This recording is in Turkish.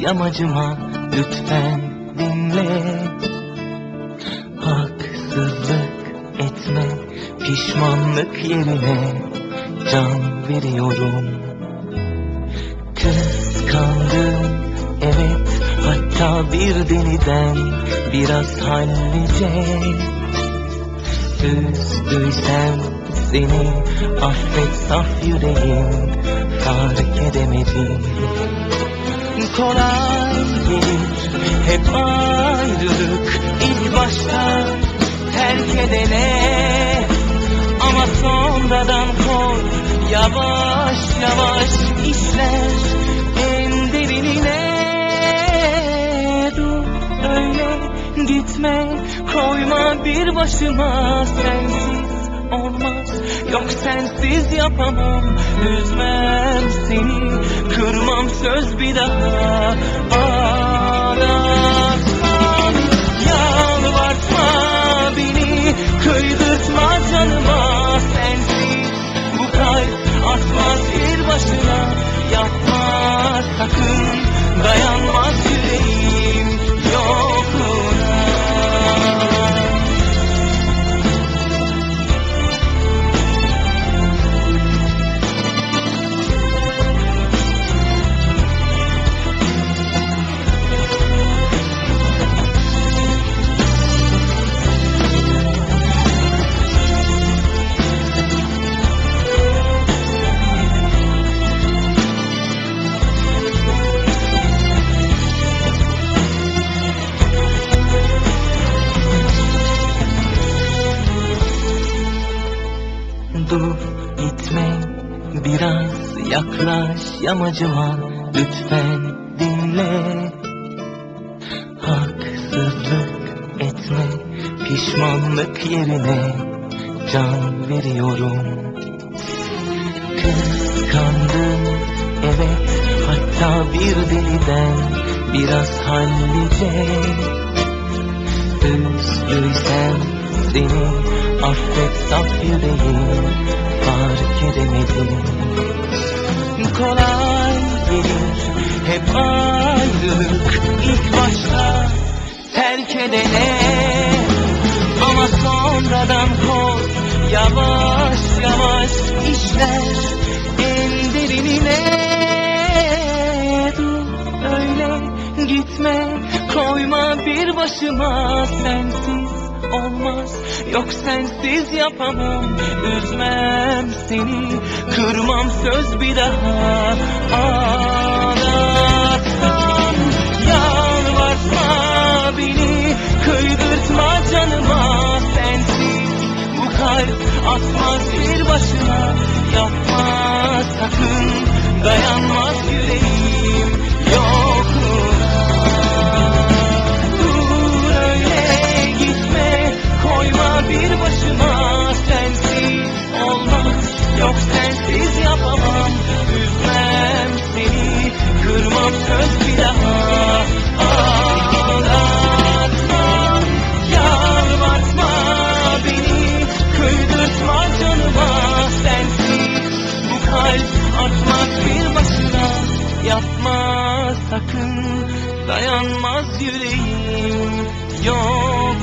yamacıma lütfen dinle. Haksızlık etme pişmanlık yerine can veriyorum. Kıskandım evet hatta bir deliden biraz hallice. Üzdüysem seni affet saf yüreğim fark edemedim Kolay gelir hep ayrılık ilk başta terk edene. Ama sonradan kor yavaş yavaş işler en derinine. Dur öyle gitme koyma bir başıma sensiz olmaz. Yok sensiz yapamam üzmem seni. Kırmam söz bir daha. Ağlatmam yaklaş yamacıma lütfen dinle. Haksızlık etme pişmanlık yerine can veriyorum. Kıskandım evet hatta bir deliden biraz hallice. Üzdüysem seni affet saf yüreğim fark edemedim Kolay gelir hep ayrılık ilk başta terk edene Ama sonradan kor yavaş yavaş işler en derinine. Dur öyle gitme koyma bir başıma sensiz olmaz. Yok sensiz yapamam üzmem seni. Kırmam söz bir daha. Ağlatsam yalvartma beni. Kıydırtma canıma. Sensiz bu kalp atmaz bir başına. Yapma sakın dayanmaz yüreğim Yok sensiz yapamam. Üzmem seni. Kırmam söz bir daha. Ağlatma. Yalvartma beni. Kıydırtma canıma. Sensiz bu kalp atmaz bir başına. Yapma sakın. Dayanmaz yüreğim. Yok